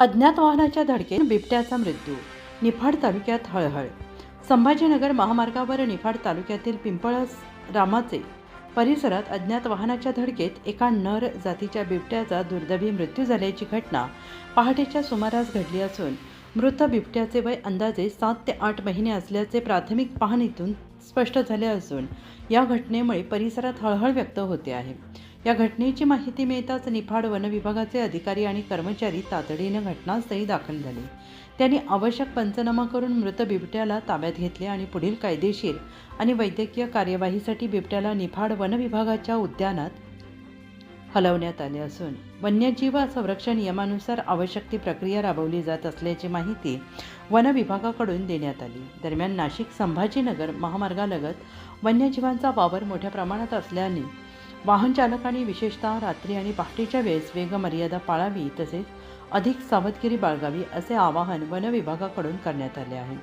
अज्ञात वाहनाच्या धडकेत बिबट्याचा मृत्यू निफाड तालुक्यात हळहळ. संभाजीनगर महामार्गावर निफाड तालुक्यातील पिंपळस रामाचे परिसरात अज्ञात वाहनाच्या धडकेत एका नर जातीच्या बिबट्याचा दुर्दैवी मृत्यू झाल्याची घटना पहाटेच्या सुमारास घडली असून मृत बिबट्याचे वय अंदाजे सात ते आठ महिने असल्याचे प्राथमिक पाहणीतून स्पष्ट झाले असून या घटनेमुळे परिसरात हळहळ व्यक्त होते आहे. या घटनेची माहिती मिळताच निफाड वनविभागाचे अधिकारी आणि कर्मचारी तातडीनं घटनास्थळी दाखल झाले. त्यांनी आवश्यक पंचनामा करून मृत बिबट्याला ताब्यात घेतले आणि पुढील कायदेशीर आणि वैद्यकीय कार्यवाहीसाठी बिबट्याला निफाड वनविभागाच्या उद्यानात हलवण्यात आले असून वन्यजीव संरक्षण नियमानुसार आवश्यक ती प्रक्रिया राबवली जात असल्याची माहिती वन विभागाकडून देण्यात आली. दरम्यान नाशिक संभाजीनगर महामार्गालगत वन्यजीवांचा वावर मोठ्या प्रमाणात असल्याने वाहन चालकांनी विशेषतः रात्री आणि पहाटेच्या वेळेस वेगमर्यादा पाळावी तसेच अधिक सावधगिरी बाळगावी असे आवाहन वनविभागाकडून करण्यात आले आहे.